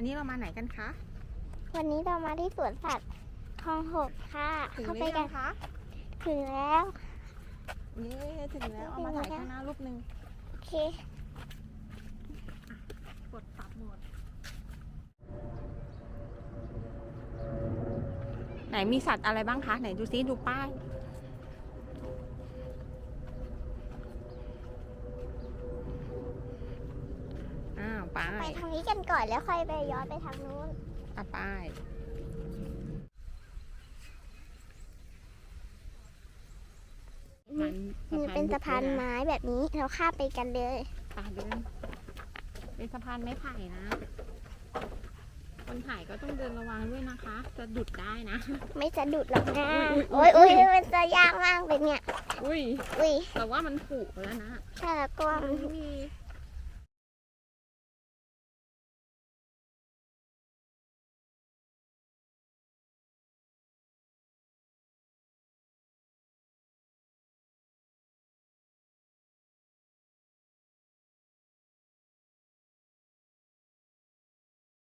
วันนี้เรามาไหนกันคะ วันนี้เรามาที่สวนสัตว์คลองหกค่ะ ถึงเข้าหไปรือกัยัน งคะถึงแล้ว เย้ถึงแล้ว เอามาถ่ายข้างหน้ารูปหนึ่งโอเค กดปรับโหมด ไหนมีสัตว์อะไรบ้างคะ ไหนดูซิดูป้าย อ้าวป้าไปยทางนี้กันก่อนแล้วค่อยไปย้อนไปทางนู้นอะป้ายมีเป็นสะพานไม้แบบนี้เราข้ามไปกันเลยป่าเดินเป็นสะพานไม้ไผ่นะ คนถ่ายก็ต้องเดินระวังด้วยนะคะ จะดุดได้นะ ไม่สะดุดหรอกนะอุ๊โอ้ยยอุ๊อุ้ยยมันจะยากมากเลยเนี่ย อุ้ยอุ้ยแต่ว่ามันผุแล้วนะ ใช่แล้วก็มันไม่มี